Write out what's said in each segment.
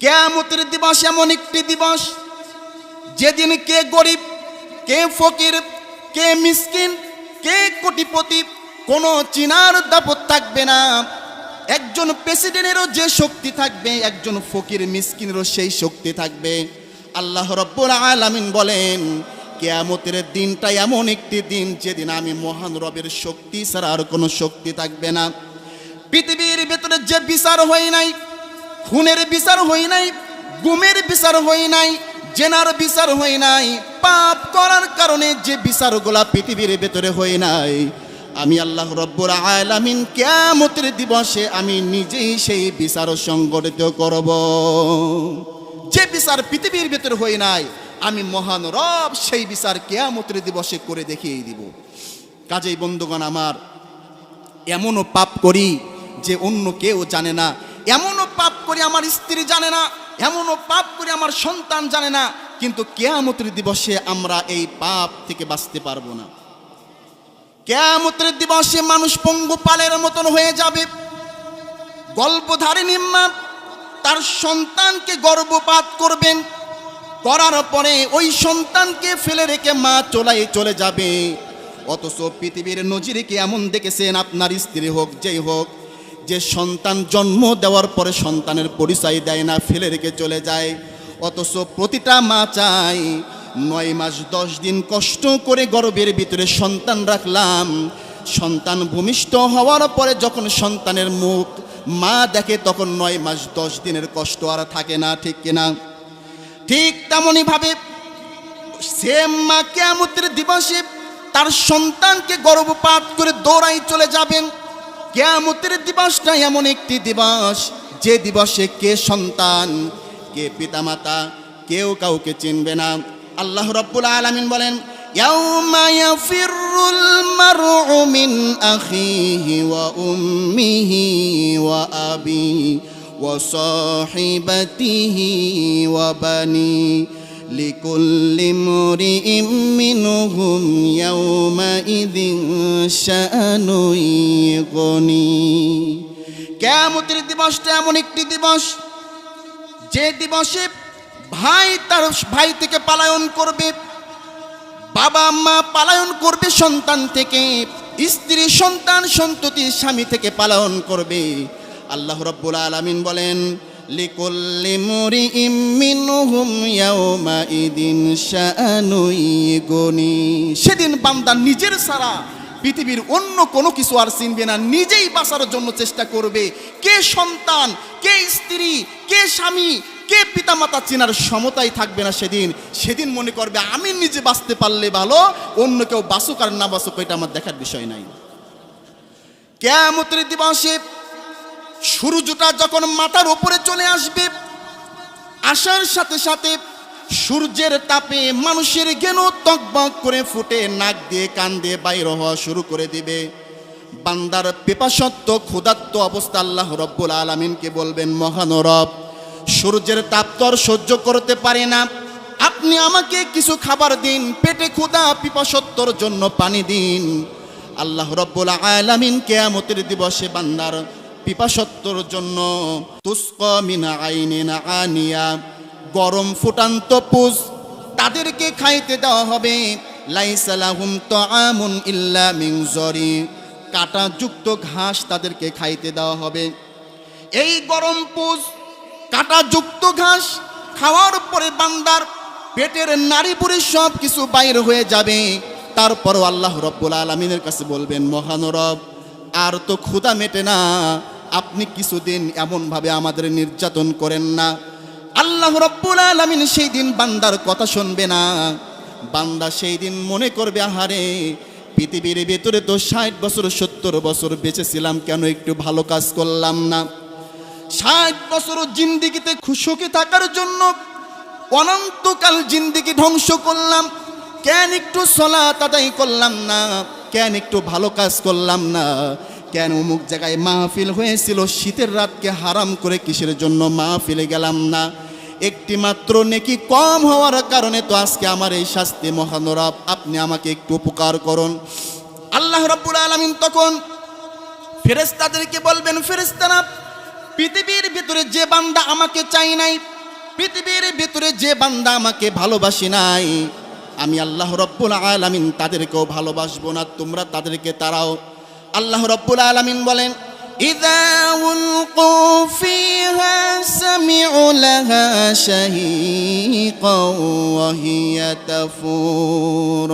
কেয়ামতের দিবস এমন একটি দিবস। যেদিন কে গরিব, কে ফকির, কে মিসকিন, কে কোটিপতি, কোনো চিনার দাপত থাকবে না। একজন প্রেসিডেন্টেরও যে শক্তি থাকবে, একজন ফকির, মিসকিনেরও সেই শক্তি থাকবে। আল্লাহ রব্বুল আলামিন বলেন, কেয়ামতের দিনটা এমন একটি দিন যেদিন আমি মহান রবের শক্তি ছাড়া আর কোনো শক্তি থাকবে না। পৃথিবীর ভেতরে যে বিচার হয় নাই খুনের বিচার হই নাই, গুমের বিচার হই নাই, জেনার বিচার হই নাই, পাপ করার কারণে যে বিচারগুলা পৃথিবীর ভেতরে হই নাই। আমি আল্লাহ রব্বুর আলামিন কেয়ামতের দিবসে আমি নিজেই সেই বিচার সংগঠিত করব। যে বিচার পৃথিবীর ভেতরে হই নাই, আমি মহান রব সেই বিচার কেয়ামতের দিবসে করে দেখিয়ে দিব। কাজেই বন্ধুগণ আমার, এমনও পাপ করি যে অন্য কেউ জানে না এমনও পাপ করে আমার স্ত্রী জানে না, এমনও পাপ করে আমার সন্তান জানে না, কিন্তু কেয়ামতের দিবসে আমরা এই পাপ থেকে বাঁচতে পারব না। কেয়ামতের দিবসে মানুষ পঙ্গু পালের মতন হয়ে যাবে। গল্পধারিণী মা তার সন্তানকে গর্ভপাত করবেন, করার পরে ওই সন্তানকে ফেলে রেখে মা চলাই চলে যাবে। অথচ পৃথিবীর নজিরে কি এমন দেখেছেন, আপনার স্ত্রী হোক, যেই হোক যে সন্তান জন্ম দেওয়ার পরে সন্তানের পরিচয় দেয় না, ফেলে রেখে চলে যায়। অথচ প্রতিটা মা চায় নয় মাস, দশ দিন কষ্ট করে গর্ভের ভিতরে সন্তান রাখলাম। সন্তান ভূমিষ্ঠ হওয়ার পরে যখন সন্তানের মুখ মা দেখে, তখন নয় মাস, দশ দিনের কষ্ট আর থাকে না, ঠিক কিনা? ঠিক তেমনই ভাবে সেম মা কেয়ামতের দিবসে তার সন্তানকে গর্ভপাত করে দৌড়াই চলে যাবেন। কেয়ামতের দিবসটা এমন একটি দিবস, যে দিবসে কে সন্তান, কে পিতামাতা, কেউ কাউকে চিনবে না। আল্লাহ রব্বুল আলমিন বলেন মিন لكل امرئ منهم يومئذ شأن يغنيه কেয়ামতের দিবসটা এমন একটি দিবস যে দিবসে ভাই তার ভাই থেকে পালায়ন করবে বাবা মা পালায়ন করবে সন্তান থেকে স্ত্রী সন্তান সন্ততি স্বামী থেকে পালায়ন করবে আল্লাহ রব্বুল আলামিন বলেন লিকুল্লি মুরিইম মিনহুম ইয়াউমাইদিন শাআনুই গুনি সেদিন বান্দা নিজের সারা পৃথিবীর অন্য কোনো কিছু আর চিনবে না, নিজেই বাঁচার জন্য চেষ্টা করবে। কে সন্তান, কে স্ত্রী, কে স্বামী, কে পিতামাতা চেনার সমতাই থাকবে না সেদিন। সেদিন মনে করবে, আমি নিজে বাঁচতে পারলে ভালো, অন্য কেউ বাঁচুক আর না বাঁচুক, এটা আমার দেখার বিষয় নাই। কেয়ামতের দিবসে সূর্যটা যখন মাথার উপরে চলে আসবে, আসার সাথে সাথে সূর্যের তাপে মানুষের জ্ঞান তকবক করে ফুটে নাক দিয়ে কান দিয়ে বাইর হওয়া শুরু করে দিবে। বান্দার পেপাসত্ব ক্ষুধাত্ম অবস্থা আল্লাহ রব্বুল আলমিনকে বলবেন মহানরব সূর্যের তাপ তো সহ্য করতে পারে না। আপনি আমাকে কিছু খাবার দিন, পেটে ক্ষুধা, পিপাসত্বর জন্য পানি দিন। আল্লাহ রব্বুল আলামিন কেয়ামতের দিবসে বান্দার পিপাসত্বর জন্য তুস্ক মিনা আইনিনা আনিয়া গরম ফুটান্ত পুজ তাদেরকে খাইতে দেওয়া হবে। লাইসালাহুম তাআমুন ইল্লা মিন জরি। কাঁটাযুক্ত ঘাস তাদেরকে খাইতে দেওয়া হবে। এই গরম পুজ কাঁটাযুক্ত ঘাস খাওয়ার পরে বান্দার পেটের নারী পুরুষ সব কিছু বাইর হয়ে যাবে। তারপরও আল্লাহ রব্বুল আলমিনের কাছে বলবেন মহানরব আর তো ক্ষুধা মেটে না। আপনি কিছুদিন এমনভাবে আমাদের নির্যাতন করেন না। আল্লাহ রব্বুল আলমিন সেই দিন বান্দার কথা শুনবে না। বান্দা সেই দিন মনে করবে, আহারে, পৃথিবীর ভেতরে তো ষাট বছর, সত্তর বছর বেঁচেছিলাম, কেন একটু ভালো কাজ করলাম না? ষাট বছর জিন্দিগিতে সুখী থাকার জন্য অনন্তকাল জিন্দিগি ধ্বংস করলাম। কেন একটু সলা তাদাই করলাম না? কেন একটু ভালো কাজ করলাম না? কেন অমুক জায়গায় মাহফিল হয়েছিল? শীতের রাতকে হারাম করে কিসের জন্য মাহফিলে গেলাম না? একটি মাত্র নেকি কম হওয়ার কারণে তো আজকে আমার এই শাস্তি মহানরব, আপনি আমাকে একটু উপকার করুন। আল্লাহ রাব্বুল আলামিন তখন ফেরেশতাদেরকে বলবেন, ফেরেশতারা, পৃথিবীর ভিতরে যে বান্দা আমাকে চাই নাই, পৃথিবীর ভিতরে যে বান্দা আমাকে ভালোবাসি নাই, আমি আল্লাহ রব্বুল আলামিন তাদেরকেও ভালোবাসবো না, তোমরা তাদেরকে তারাও আল্লাহ রব্বুল আলামিন বলেন إذا ألقوا فيها سمعوا لها شهيقا وهي تفور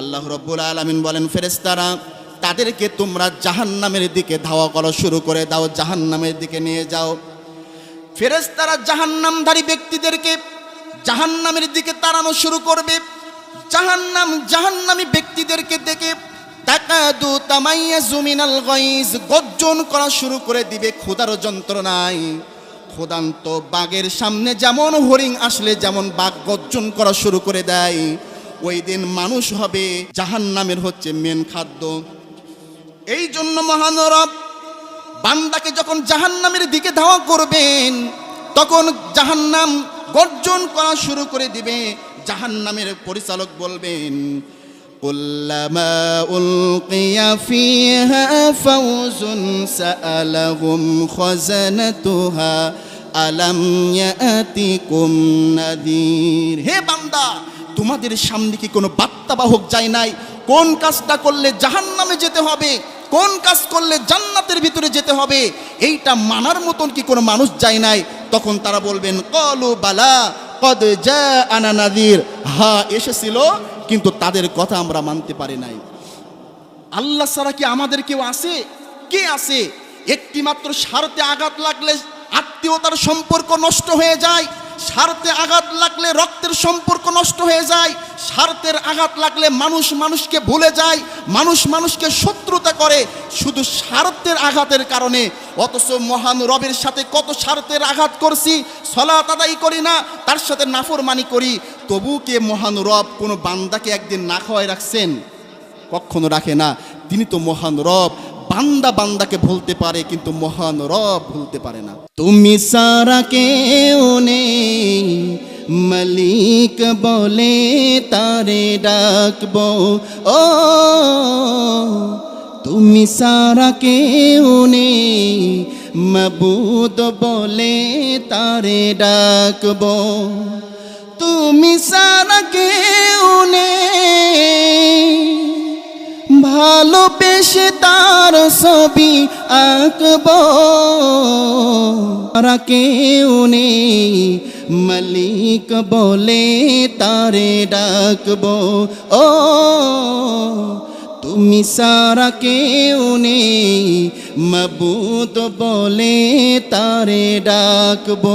আল্লাহ রব্বুল আলামিন বলেন ফেরেশতারা তাদেরকে তোমরা জাহান্নামের দিকে ধাওয়া করা শুরু করে দাও জাহান্নামের দিকে নিয়ে যাও ফেরেশতারা জাহান্নামধারী ব্যক্তিদেরকে জাহান্নামের দিকে তাড়ানো শুরু করবে জাহান্নাম জাহান্নামী ব্যক্তিদেরকে দেখে তাকাদু তামাইয়া জুমিনাল গাইজ, গর্জন করা শুরু করে দিবে ক্ষুধার যন্ত্রণায়। ক্ষুদান্ত বাঘের সামনে যেমন হরিণ আসলে যেমন বাঘ গর্জন করা শুরু করে দেয়। ওই দিন মানুষ হবে জাহান্নামের হচ্ছে মেন খাদ্য। এই জন্য মহানরব বান্দাকে যখন জাহান্নামের দিকে ধাওয়া করবেন, তখন জাহান্নাম গর্জন করা শুরু করে দিবে। জাহান্নামের পরিচালক বলবেন কুল্লামা উলকিয়া ফিহা ফাউজুন সাআলাহুম খাজানাতুহা আলাম ইয়াতিকুম নাদির হে বান্দা, তোমাদের সামনে কি কোনো বার্তাবাহক যায় নাই? কোন কাজটা করলে জাহান্নামে যেতে হবে? কোন কাজ করলে জান্নাতের ভিতরে যেতে হবে? এইটা মানার মতন কি কোনো মানুষ যায় নাই? তখন তারা বলবেন, কলু বালা আনা নাদির হা, এসেছিল, কিন্তু তাদের কথা আমরা মানতে পারি নাই। আল্লাহ ছাড়া কি আমাদের কেউ আছে? কে আছে? একটিমাত্র সারতে আঘাত লাগলে আত্মীয়তার সম্পর্ক নষ্ট হয়ে যায়। স্বার্থে আঘাত লাগলে রক্তের সম্পর্ক নষ্ট হয়ে যায় স্বার্থের আঘাত লাগলে মানুষ মানুষকে ভুলে যায়, মানুষ মানুষকে শত্রুতা করে। শুধু স্বার্থের আঘাতের কারণে, অথচ মহান রবের সাথে কত স্বার্থের আঘাত করছি, সলাত আদায় করি না, তার সাথে নাফরমানি করি। তবু কে মহান রব কোনো বান্দাকে একদিন না খাওয়াই রাখছেন? কখনো রাখে না। তিনি তো মহান রব বান্দা বান্দাকে ভুলতে পারে, কিন্তু মহান রব ভুলতে পারে না। তুমি সারা কেউ নেই, মালিক বলে তারে ডাকব। ও, তুমি সারা কেউ নেই, মবুদ বলে তারে ডাকবো। তুমি সারা কেউ নেই ভালোবেসে তার ছবি আঁকব। তারা কেউ মালিক বলে তারে ডাকব। ও, তুমি সারা কেউ নেই মবুদ বলে তারে ডাকব।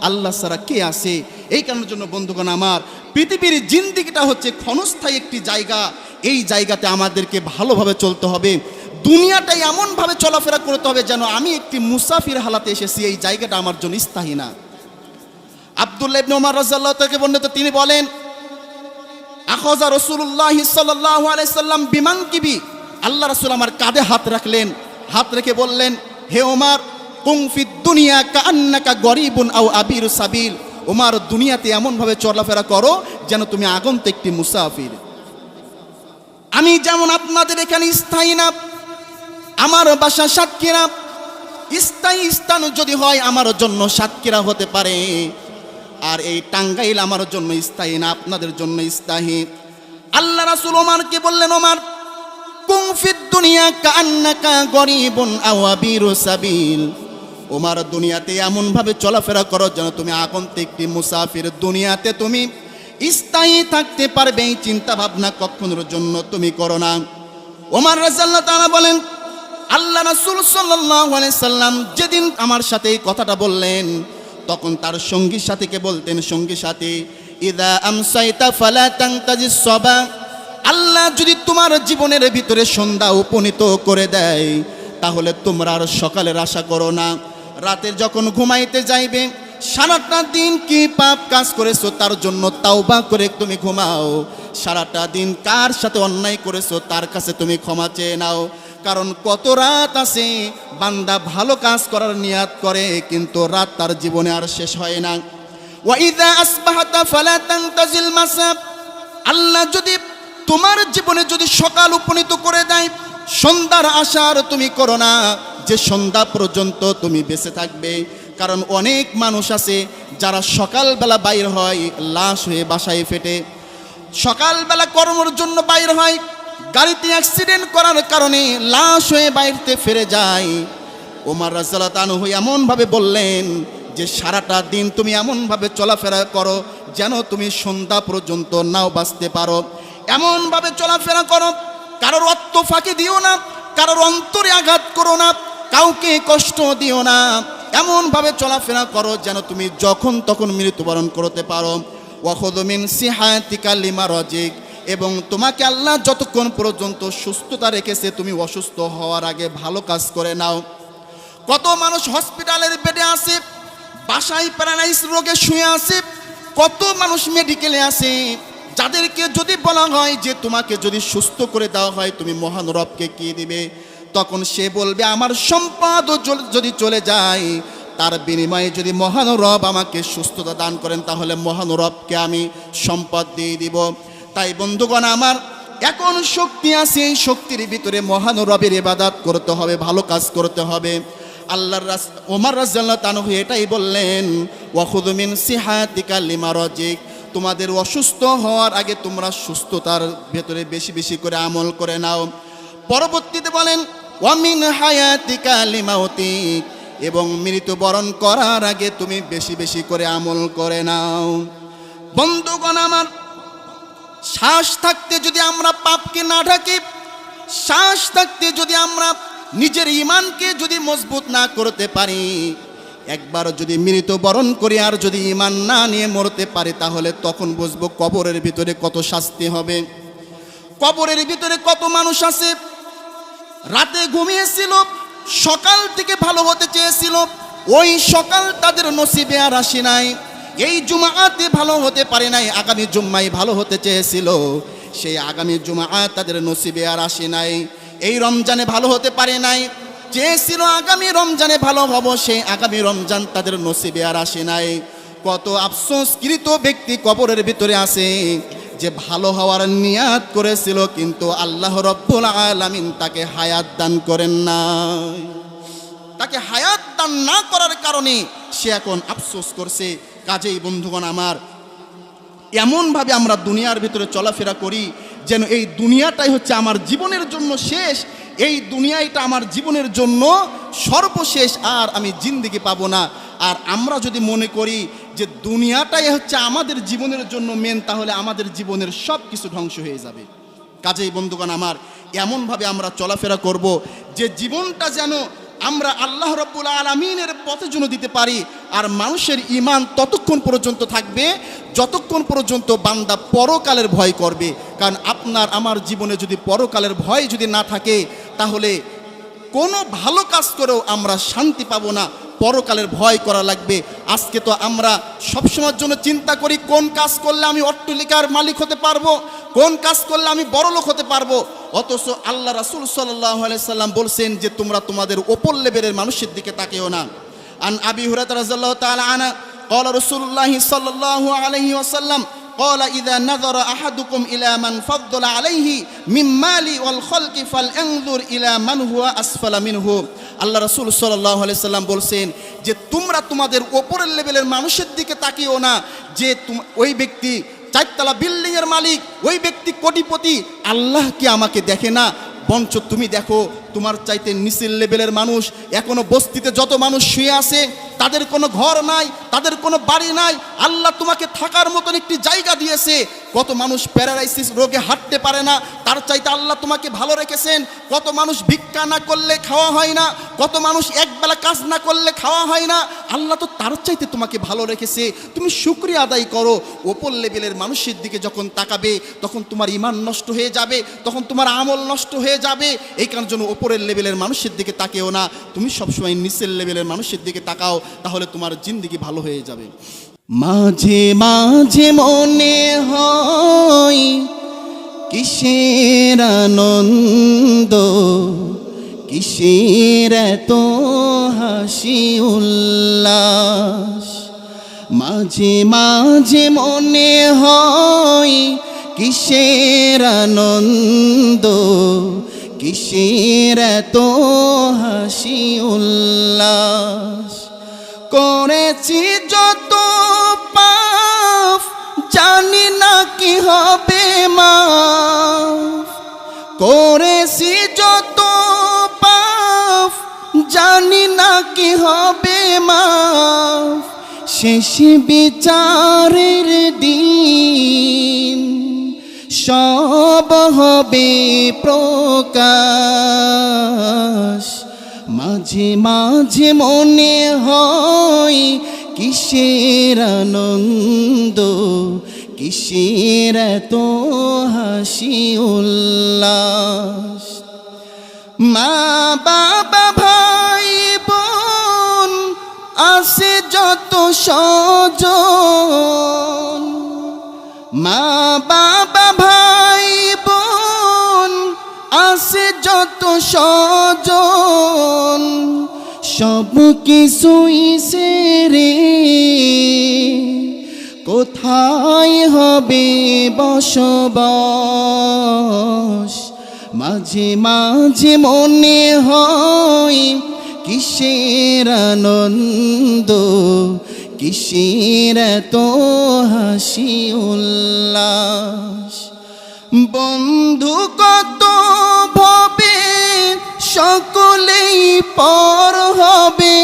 আল্লাহ সারা কে আসে এই কারণের জন্য বন্ধুগণ আমার পৃথিবীর জিন্দিগিটা হচ্ছে ক্ষণস্থায়ী একটি জায়গা। এই জায়গাতে আমাদেরকে ভালোভাবে চলতে হবে। দুনিয়াটাই এমনভাবে চলাফেরা করতে হবে যেন আমি একটি মুসাফির হালাতে এসেছি এই জায়গাটা আমার জন্য স্থায়ী না। আবদুল্লাহ ইবনে ওমর রাদিয়াল্লাহু তাআলা বর্ণিত তিনি বলেন, আখজা রসুল্লাহ সাল্লাহ আলাইসাল্লাম বিমান কিবি? আল্লাহ রসুল আমার কাঁধে হাত রাখলেন। হাত রেখে বললেন, হে ওমার কুংফি দুনিয়া কান্নাকা গরিবুন আও আবির সাবিল। ওমার দুনিয়াতে এমনভাবে চলাফেরা করো যেন তুমি আগন্ত একটি মুসাফির। আমি যেমন আপনাদের এখানে স্থায়ী না, আমার বাসা সাতক্ষীরা। স্থায়ী স্থান যদি হয়, আমার জন্য সাতক্ষীরা হতে পারে। আর এই টাঙ্গাইল আমার জন্য স্থায়ী না, আপনাদের জন্য স্থায়ী। আল্লাহ রাসুল ওমারকে বললেন, ওমার কুংফিদ দুনিয়া কান্নাকা গরিবুন আওয়াবির সাবিল। ওমার, দুনিয়াতে এমনভাবে চলাফেরা করো যেন তুমি আগন্তে একটি মুসাফির। দুনিয়াতে তুমি স্থায়ী থাকতে পারবে এই চিন্তা ভাবনা কখনোর জন্য তুমি করো না। ওমার রাজাল্লাহ তারা বলেন, আল্লাহ রাসুল সাল্লাম যেদিন আমার সাথে এই কথাটা বললেন, তখন তার সঙ্গী সাথীকে বলতেন, সঙ্গী সাথী, ইদা আমসাইতা ফালা তাংতাজিস সবা, আল্লাহ যদি তোমার জীবনের ভিতরে সন্ধ্যা উপনীত করে দেয়, তাহলে তোমরা আর সকালের আশা করো না। রাতের যখন ঘুমাইতে যাইবে সারাটা দিন কি পাপ কাজ করেছ? তার জন্য তাওবা করে তুমি ঘুমাও। সারাটা দিন কার সাথে অন্যায় করেছ? তার কাছে তুমি ক্ষমা চেয়ে নাও। কারণ কত রাত আছে, বান্দা ভালো কাজ করার নিয়াত করে, কিন্তু রাত তার জীবনে আর শেষ হয় না। ওয়াইদা আসবাহাতা ফালা তান্তাজিল মাসাব। আল্লাহ যদি তোমার জীবনে যদি সকাল উপনীত করে দেয়, সন্ধ্যার আশার তুমি করো না। যে সন্ধ্যা পর্যন্ত তুমি বেঁচে থাকবে। কারণ অনেক মানুষ আছে যারা সকালবেলা বাইর হয়, লাশ হয়ে বাসায় ফেটে। সকালবেলা কর্মর জন্য বাইর হয়, গাড়িতে অ্যাক্সিডেন্ট করার কারণে লাশ হয়ে বাইরতে ফিরে যায়। ওমার রাজাল্লাহ তানহু এমনভাবে বললেন যে, সারাটা দিন তুমি এমনভাবে চলাফেরা করো যেন তুমি সন্ধ্যা পর্যন্ত নাও বাঁচতে পারো। এমনভাবে চলাফেরা করো, কারোর অর্থ ফাঁকি দিও না, কারোর অন্তরে আঘাত করো না, কাউকে কষ্ট দিও না। এমনভাবে চলাফেরা করো যেন তুমি যখন তখন মৃত্যুবরণ করতে পারো। ওয়াখদমিন সিহাতিকা লিমা রজিক। এবং তোমাকে আল্লাহ যতক্ষণ পর্যন্ত সুস্থতা রেখেছে, তুমি অসুস্থ হওয়ার আগে ভালো কাজ করে নাও। কত মানুষ হসপিটালের বেডে আছে, বাসায় প্যারালাইস রোগে শুয়ে আছে, কত মানুষ মেডিকেলে আছে। যাদেরকে যদি বলা হয় যে তোমাকে যদি সুস্থ করে দেওয়া হয়, তুমি মহান রবকে কি দিবে? তখন সে বলবে, আমার সম্পদ যদি চলে যায়, তার বিনিময়ে যদি মহান রব আমাকে সুস্থতা দান করেন, তাহলে মহান রবকে আমি সম্পদ দিয়ে দিব। তাই বন্ধুগণ, আমার এখন শক্তি আছে, এই শক্তির ভিতরে মহান রবের ইবাদত করতে হবে, ভালো কাজ করতে হবে। আল্লাহর রাস, ওমর রাজ্লাহ এটাই বললেন ওয়াখুদমিন সিহাতিকা লিমারজিক। তোমাদের অসুস্থ হওয়ার আগে তোমরা সুস্থতার ভেতরে বেশি বেশি করে আমল করে নাও। পরবর্তীতে বলেন ওয়ামিন হায়াতিকা লিমাউতিক এবং মৃত্যুবরণ করার আগে তুমি বেশি বেশি করে আমল করে নাও। বন্ধুগণ আমার, শ্বাস থাকতে যদি আমরা পাপকে না ঢাকি, শ্বাস থাকতে যদি আমরা নিজের ইমানকে যদি মজবুত না করতে পারি, একবার যদি মৃত্যুবরণ করি আর যদি ইমান না নিয়ে মরতে পারি, তাহলে তখন বুঝব কবরের ভিতরে কত শাস্তি হবে। কবরের ভিতরে কত মানুষ আছে রাতে ঘুমিয়েছিল, সকাল থেকে ভালো হতে চেয়েছিল। ওই সকাল তাদের নসিবে আর আসি নাই। এই জুমাতে ভালো হতে পারে নাই, আগামী জুম্মাই ভালো হতে চেয়েছিল। সেই আগামী জুমা তাদের নসিবে আর আসে নাই। এই রমজানে ভালো হতে পারে নাই। চেয়েছিল আগামী রমজানে ভালো হব, সেই আগামী রমজান তাদের নসিবে আর আসে নাই। কত আফসোসকৃত ব্যক্তি কবরের ভিতরে আছে। যে ভালো হওয়ার নিয়াত করেছিল, কিন্তু আল্লাহ রব্বুল আলামিন তাকে হায়াত দান করেন নাই। তাকে হায়াত দান না করার কারণে সে এখন আফসোস করছে, কাজেই বন্ধুগণ আমার, এমনভাবে আমরা দুনিয়ার ভিতরে চলাফেরা করি যেন এই দুনিয়াটাই হচ্ছে আমার জীবনের জন্য শেষ, এই দুনিয়াটা আমার জীবনের জন্য সর্বশেষ, আর আমি জিন্দিগি পাবো না। আর আমরা যদি মনে করি যে দুনিয়াটাই হচ্ছে আমাদের জীবনের জন্য মেন তাহলে আমাদের জীবনের সব কিছু ধ্বংস হয়ে যাবে। কাজেই বন্ধুগণ আমার, এমনভাবে আমরা চলাফেরা করব যে জীবনটা যেন আমরা আল্লাহ রব্বুল আলমিনের পথে জন্য দিতে পারি, আর মানুষের ইমান ততক্ষণ পর্যন্ত থাকবে, যতক্ষণ পর্যন্ত বান্দা পরকালের ভয় করবে। কারণ আপনার, আমার জীবনে যদি পরকালের ভয় যদি না থাকে, তাহলে কোনো ভালো কাজ করেও আমরা শান্তি পাবো না। পরকালের ভয় করা লাগবে আজকে তো আমরা সবসময়ের জন্য চিন্তা করি কোন কাজ করলে আমি অট্টলিকার মালিক হতে পারবো কোন কাজ করলে আমি বড় লোক হতে পারবো অথচ আল্লাহ রাসুল সাল্লাম বলছেন যে তোমরা তোমাদের ওপর লেভেলের মানুষের দিকে তাকেও না আন আবি হুরাত রাজাল্লাহ তাআলা আনা قال رسول الله صلى الله عليه وسلم قال إذا نظر أحدكم إلى من فضل عليه من مال والخلق فلينظر إلى من هو أسفل منه আল্লাহ রসুল সাল্লাহ সাল্লাম বলছেন যে তোমরা তোমাদের ওপরের লেভেলের মানুষের দিকে তাকিও না, যে ওই ব্যক্তি চারতলা বিল্ডিংয়ের মালিক, ওই ব্যক্তি কোটিপতি, আল্লাহ কি আমাকে দেখে না? বঞ্চ তুমি দেখো তোমার চাইতে নিচের লেভেলের মানুষ, এখনও বস্তিতে যত মানুষ শুয়ে আছে, তাদের কোনো ঘর নাই, তাদের কোনো বাড়ি নাই, আল্লাহ তোমাকে থাকার মতন একটি জায়গা দিয়েছে। কত মানুষ প্যারালাইসিস রোগে হাঁটতে পারে না, তার চাইতে আল্লাহ তোমাকে ভালো রেখেছেন। কত মানুষ ভিক্ষা না করলে খাওয়া হয় না, কত মানুষ একবেলা কাজ না করলে খাওয়া হয় না, আল্লাহ তো তার চাইতে তোমাকে ভালো রেখেছে। তুমি শুক্রিয়া আদায় করো। ওপর লেভেলের মানুষের দিকে যখন তাকাবে, তখন তোমার ইমান নষ্ট হয়ে যাবে, তখন তোমার আমল নষ্ট হয়ে যাবে। এই কারণে জন্য ওপরের লেভেলের মানুষের দিকে তাকেও না। তুমি সবসময় নিচের লেভেলের মানুষের দিকে তাকাও, তাহলে তোমার জিন্দিগি ভালো হয়ে যাবে। মাঝে মাঝে মনে হয়, কিসের আনন্দ, কিসের এত হাসি উল্লাস? মাঝে মাঝে মনে হয়, কিসের আনন্দ কিসের তো হাসি উল্লাস? করেছি যত পাপ, জানি না কি হবে মা করেছি যত পাপ, জানি না কি হবে মা শেষ বিচারের দিন সব হবে প্রকাশ। মাঝে মাঝে মনে হয় কিসের আনন্দ, কিসের তো হাসি উল্লাস। মা, বাবা, ভাই, বোন আসে যত সজন মা, বাবা সব কিছুই সেরে কোথায় হবে বসবাস? মাঝে মাঝে মনে হয় কিসের আনন্দ, কিসের তো হাসি উল্লাস? বন্ধু কত ভবে সকলেই পর হবে।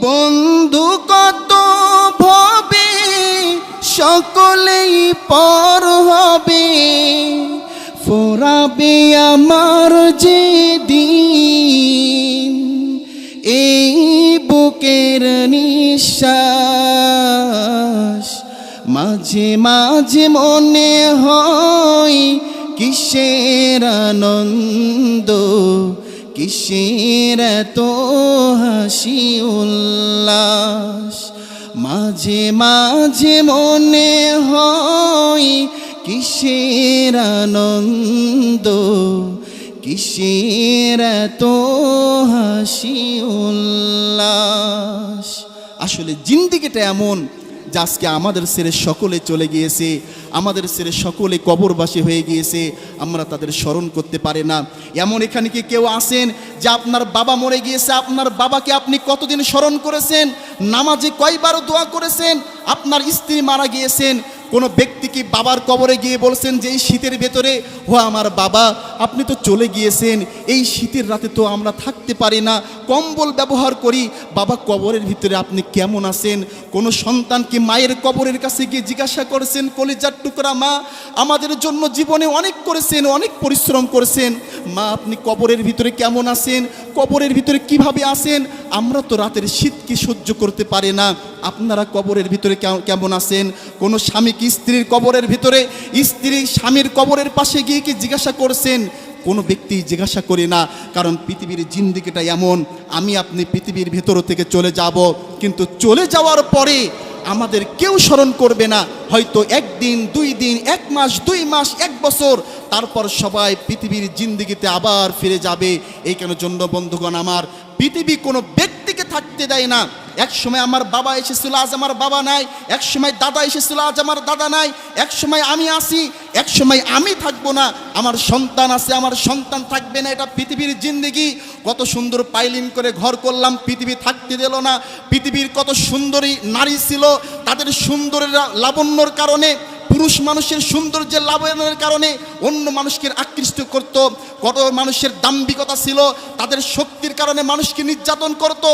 বন্ধু কত ভবে, সকলেই পর হবে। ফোরাবে আমার যে দিন এই বুকের নিঃশ্বাস। মাঝে মাঝে মনে হয় কিসের আনন্দ? কিসের তো হাসি উল্লাস? মাঝে মাঝে মনে হয় কিসের আনন্দ? কিসের তো হাসি উল্লাস? আসলে জিন্দিগিটা এমন যে আজকে আমাদের ছেড়ে সকলে চলে গিয়েছে, আমাদের ছেড়ে সকলে কবরবাসী হয়ে গিয়েছে, আমরা তাদের স্মরণ করতে পারি না। এমন এখানে কি কেউ আসেন যে আপনার বাবা মরে গিয়েছে, আপনার বাবাকে আপনি কতদিন স্মরণ করেছেন, নামাজে কয়বার দোয়া করেছেন, আপনার স্ত্রী মারা গিয়েছেন কোনো ব্যক্তি কি বাবার কবরে গিয়ে বলছেন যে এই শীতের ভেতরে ও আমার বাবা, আপনি তো চলে গিয়েছেন, এই শীতের রাতে তো আমরা থাকতে পারি না, কম্বল ব্যবহার করি, বাবা কবরের ভিতরে আপনি কেমন আছেন? কোনো সন্তানকে মায়ের কবরের কাছে গিয়ে জিজ্ঞাসা করেছেন, কলিজার টুকরা মা, আমাদের জন্য জীবনে অনেক করেছেন, অনেক পরিশ্রম করেছেন, মা, আপনি কবরের ভিতরে কেমন আছেন, কবরের ভিতরে কীভাবে আছেন? আমরা তো রাতের শীতকে সহ্য করতে পারি না, আপনারা কবরের ভিতরে কেমন আছেন? কোনো স্বামী কি স্ত্রীর কবরের ভিতরে, স্ত্রী স্বামীর কবরের পাশে গিয়ে কি জিজ্ঞাসা করছেন? কোনো ব্যক্তি জিজ্ঞাসা করি না, কারণ পৃথিবীর জিন্দিগিটা এমন, আমি আপনি পৃথিবীর ভেতর থেকে চলে যাব, কিন্তু চলে যাওয়ার পরে আমাদের কেউ স্মরণ করবে না। হয়তো একদিন, দুই দিন, এক মাস, দুই মাস, এক বছর, তারপর সবাই পৃথিবীর জিন্দিগিতে আবার ফিরে যাবে। এই কেন জন্য বন্ধুগণ আমার, পৃথিবী কোনো ব্যক্তিকে থাকতে দেয় না এক সময় আমার বাবা এসেছিল, আজ আমার বাবা নাই। এক সময় দাদা এসেছিল, আজ আমার দাদা নাই। এক সময় আমি আসি এক সময় আমি থাকব না। আমার সন্তান আছে, আমার সন্তান থাকবে না। এটা পৃথিবীর জিন্দিগি। কত সুন্দর পাইলিং করে ঘর করলাম, পৃথিবী থাকতে দিল না। পৃথিবীর কত সুন্দরী নারী ছিল, তাদের সুন্দরের লাবণ্যর কারণে পুরুষ মানুষের সৌন্দর্যের লাভের কারণে অন্য মানুষকে আকৃষ্ট করত, কত মানুষের দাম্ভিকতা ছিল, তাদের শক্তির কারণে মানুষকে নির্যাতন করত।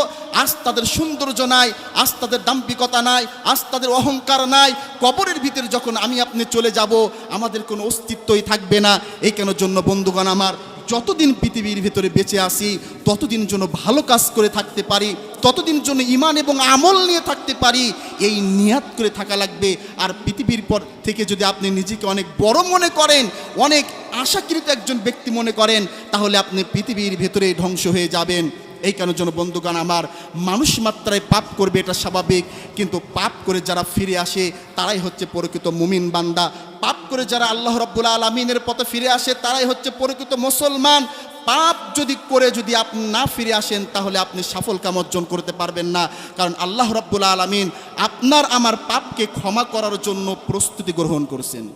আজ তাদের সৌন্দর্য নাই, আজ তাদের দাম্ভিকতা নাই, আজ তাদের অহংকার নাই। কবরের ভিতরে যখন আমি আপনি চলে যাব, আমাদের কোনো অস্তিত্বই থাকবে না। এই কেন জন্য বন্ধুগণ আমার যতদিন পৃথিবীর ভিতরে বেঁচে আসি ততদিন জন্য ভালো কাজ করে থাকতে পারি, ততদিন জন্য ইমান এবং আমল নিয়ে থাকতে পারি, এই নিয়াত করে থাকা লাগবে। আর পৃথিবীর পর থেকে যদি আপনি নিজেকে অনেক বড় মনে করেন, অনেক আশাকৃত একজন ব্যক্তি মনে করেন, তাহলে আপনি পৃথিবীর ভেতরে ধ্বংস হয়ে যাবেন। এই কারণের জন্য বন্ধুগান আমার, মানুষ মাত্রায় পাপ করবে এটা স্বাভাবিক, কিন্তু পাপ করে যারা ফিরে আসে, তারাই হচ্ছে প্রকৃত মুমিন বান্দা। পাপ করে যারা আল্লাহ রব্বুল আলমিনের পথে ফিরে আসে, তারাই হচ্ছে প্রকৃত মুসলমান। পাপ যদি করে যদি আপনি না ফিরে আসেন, তাহলে আপনি সাফল কাম অর্জন করতে পারবেন না। কারণ আল্লাহ রব্বুল আলমিন আপনার আমার পাপকে ক্ষমা করার জন্য প্রস্তুতি গ্রহণ করছেন।